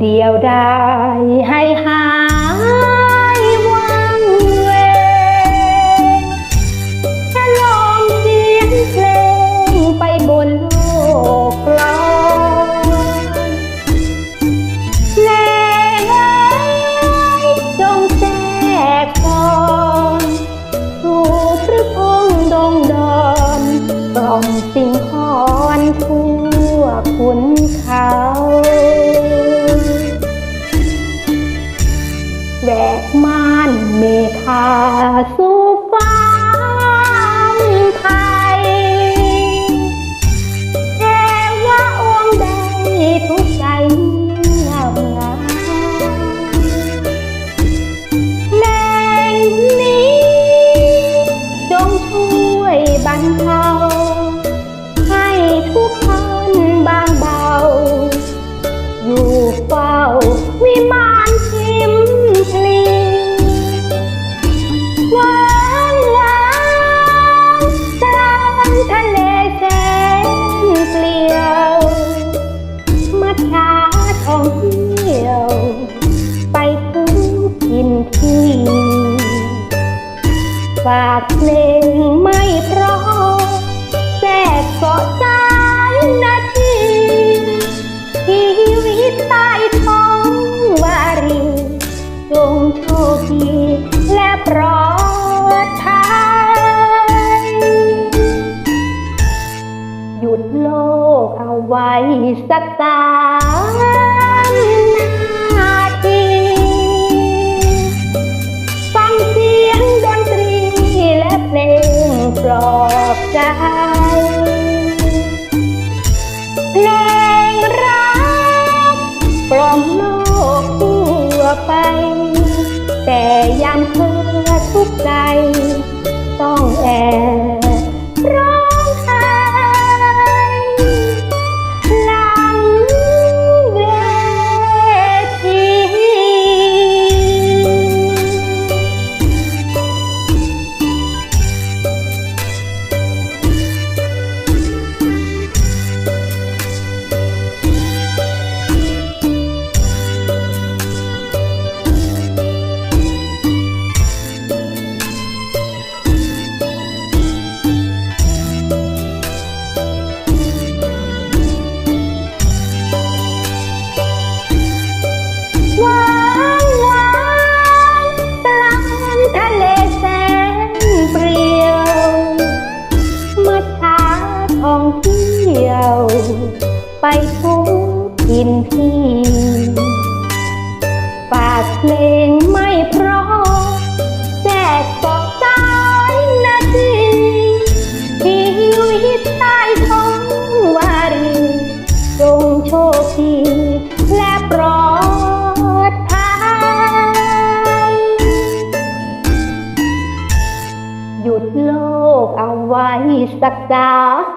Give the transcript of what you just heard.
เดียวได้ให้หายวังเวงแค่ลองเสียงเพลงไปบนโลกลอยเพลงเอ้ยจงแทรกกอนสู่พระพงษ์ดงดอนกล่อมสิ่งหอนทั่วขุนเฝากเพลงไม่เพราะแทรกเกาะสายนาทีชีวิตใต้ท้องวารีจงโชคดีและปลอดภัยหยุดโลกเอาไว้สักสามนา รักกล่อมโลกทั่วไป หยุดโลกเอาไว้สักสามนา